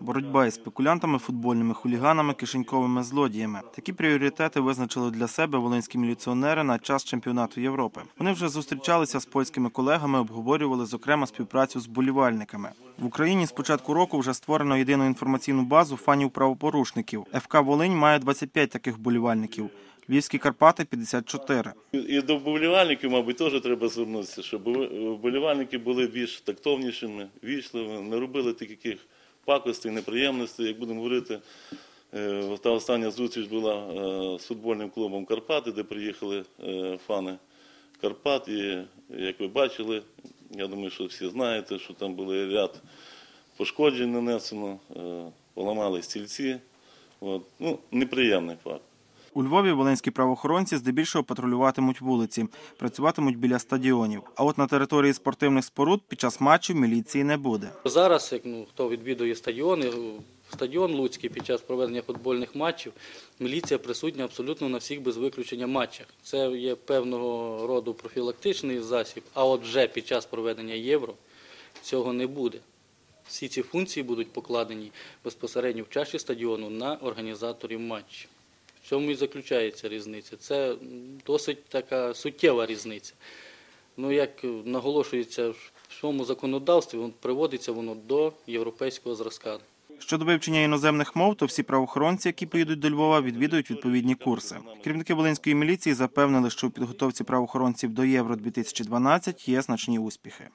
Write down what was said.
Боротьба із спекулянтами, футбольними хуліганами, кишеньковими злодіями. Такі пріоритети визначили для себе волинські міліціонери на час чемпіонату Європи. Вони вже зустрічалися з польськими колегами, обговорювали зокрема співпрацю з болівальниками. В Україні з початку року вже створено єдину інформаційну базу фанів правопорушників. ФК Волинь має 25 таких болівальників. Львівські Карпати 54. І до вболівальників, мабуть, теж треба звернутися, щоб вболівальники були більш тактовнішими, вічливими, не робили таких пакостей, неприємностей. Як будемо говорити, е, та остання зустріч була е, з футбольним клубом Карпати, де приїхали е, фани Карпат. І як ви бачили, я думаю, що всі знаєте, що там були ряд пошкоджень нанесено, поламали стільці. От. Ну, неприємний факт. У Львові волинські правоохоронці здебільшого патрулюватимуть вулиці, працюватимуть біля стадіонів. А от на території спортивних споруд під час матчів міліції не буде. Зараз, як ну хто відвідує стадіони, стадіон Луцький під час проведення футбольних матчів, міліція присутня абсолютно на всіх без виключення матчах. Це є певного роду профілактичний засіб, а от вже під час проведення євро цього не буде. Всі ці функції будуть покладені безпосередньо в чаші стадіону на організаторів матчів. В цьому і заключається різниця. Це досить така суттєва різниця. Ну, як наголошується в цьому законодавстві, приводиться воно до європейського зразка. Щодо вивчення іноземних мов, то всі правоохоронці, які поїдуть до Львова, відвідують відповідні курси. Керівники волинської міліції запевнили, що у підготовці правоохоронців до Євро 2012 є значні успіхи.